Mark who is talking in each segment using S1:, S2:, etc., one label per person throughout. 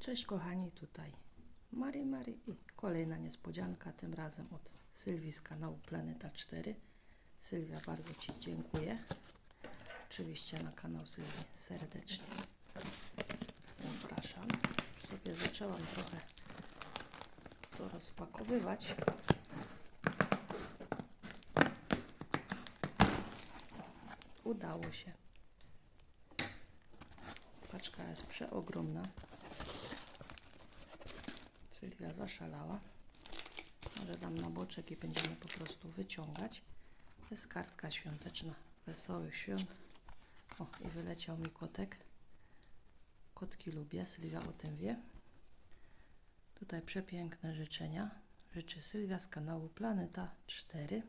S1: Cześć kochani, tutaj Mari Mari i kolejna niespodzianka, tym razem od Sylwii z kanału Planeta 4. Sylwia, bardzo Ci dziękuję. Oczywiście na kanał Sylwii serdecznie zapraszam. Sobie zaczęłam trochę to rozpakowywać. Udało się. Paczka jest przeogromna. Sylwia zaszalała. Może dam na boczek i będziemy po prostu wyciągać. To jest kartka świąteczna. Wesołych świąt. O, i wyleciał mi kotek. Kotki lubię, Sylwia o tym wie. Tutaj przepiękne życzenia. Życzy Sylwia z kanału Planeta 4.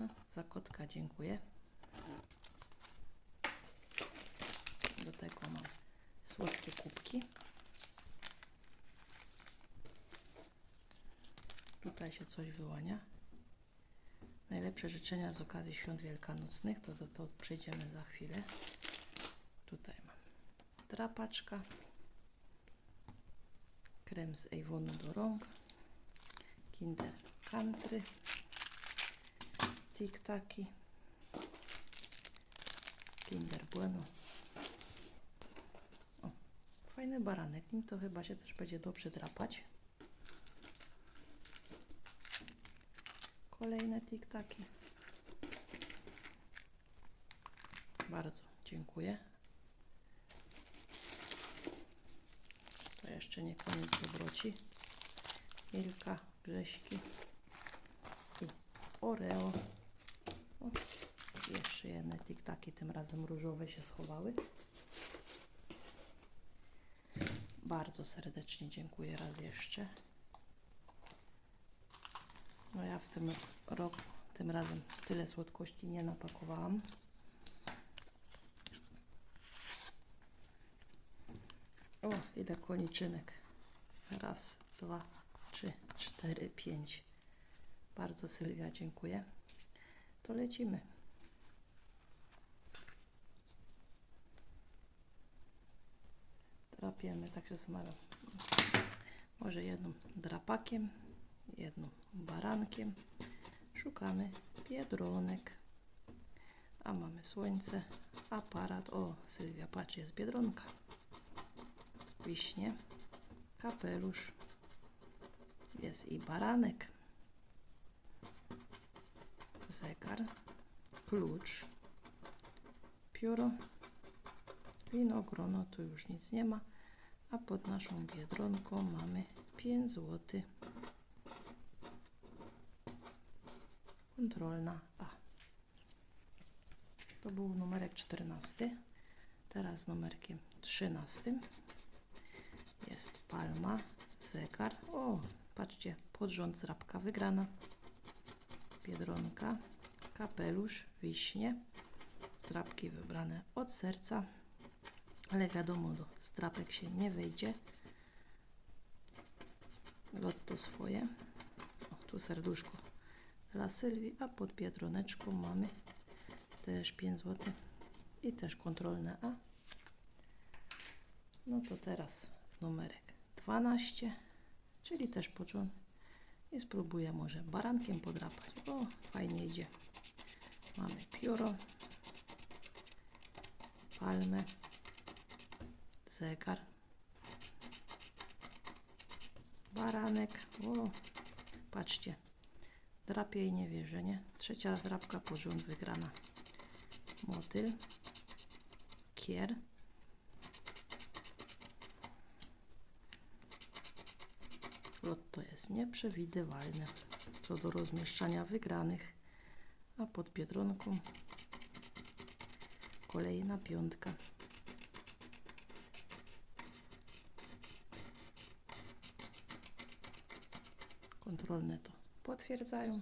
S1: No, za kotka dziękuję. Do tego mam słodkie kubki. Tutaj się coś wyłania. Najlepsze życzenia z okazji świąt wielkanocnych, to, to, to przejdziemy za chwilę. Tutaj mam drapaczka, krem z Avonu do rąk, Kinder Country, Tic-Taki, Kinder Bueno. O, fajny baranek, nim to chyba się też będzie dobrze drapać. Kolejne tiktaki. Bardzo dziękuję. To jeszcze nie koniec dobroci. Milka, Grześki i Oreo. O, jeszcze jedne tiktaki, tym razem różowe się schowały. Bardzo serdecznie dziękuję raz jeszcze. No ja w tym roku, tym razem tyle słodkości nie napakowałam. O, ile koniczynek. Raz, dwa, trzy, cztery, pięć. Bardzo Sylwia, dziękuję. To lecimy. Drapiemy, także smażę. Może jedną drapakiem, jedną barankiem. Szukamy biedronek. A mamy słońce, aparat. O, Sylwia, patrz, jest biedronka. Wiśnie, kapelusz. Jest i baranek. Zegar, klucz, pióro, winogrono, tu już nic nie ma. A pod naszą biedronką mamy 5 zł. Kontrolna A. To był numerek 14. Teraz numerkiem 13 jest palma, zegar. O, patrzcie, podrząd zrabka wygrana. Biedronka, kapelusz, wiśnie. Zrabki wybrane od serca. Ale wiadomo, do strapek się nie wejdzie. Lotto swoje. O, tu serduszko dla Sylwii, a pod biedroneczką mamy też 5 zł i też kontrolne A. No to teraz numerek 12, czyli też początek i spróbuję może barankiem podrapać. O, fajnie idzie. Mamy pióro, palmę, zegar, baranek. O, patrzcie, drapie i nie wierzę, nie? Trzecia zrabka pod rząd wygrana. Motyl, kier, Lotto jest nieprzewidywalne co do rozmieszczania wygranych, a pod Biedronką kolejna piątka. Kontrolne to potwierdzają.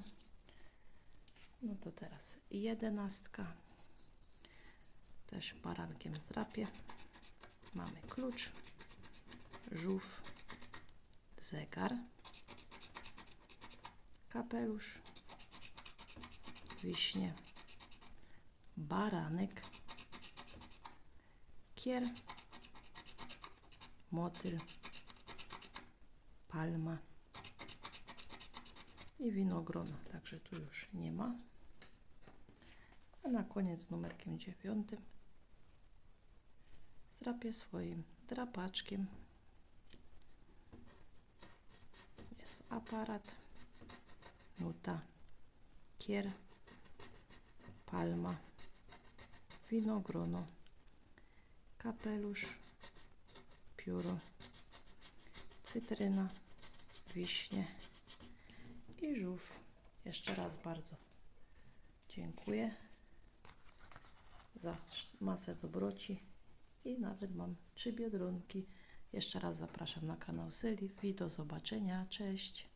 S1: No to teraz jedenastka. Też barankiem zdrapie. Mamy klucz, żółw, zegar, kapelusz, wiśnie, baranek, kier, motyl, palma i winogrona. Także tu już nie ma. A na koniec numerkiem dziewiątym zdrapię swoim drapaczkiem. Jest aparat, nuta, kier, palma, winogrono, kapelusz, pióro, cytryna, wiśnie Jeszcze raz bardzo dziękuję za masę dobroci i nawet mam trzy biedronki. Jeszcze raz zapraszam na kanał Sylwii. Do zobaczenia. Cześć.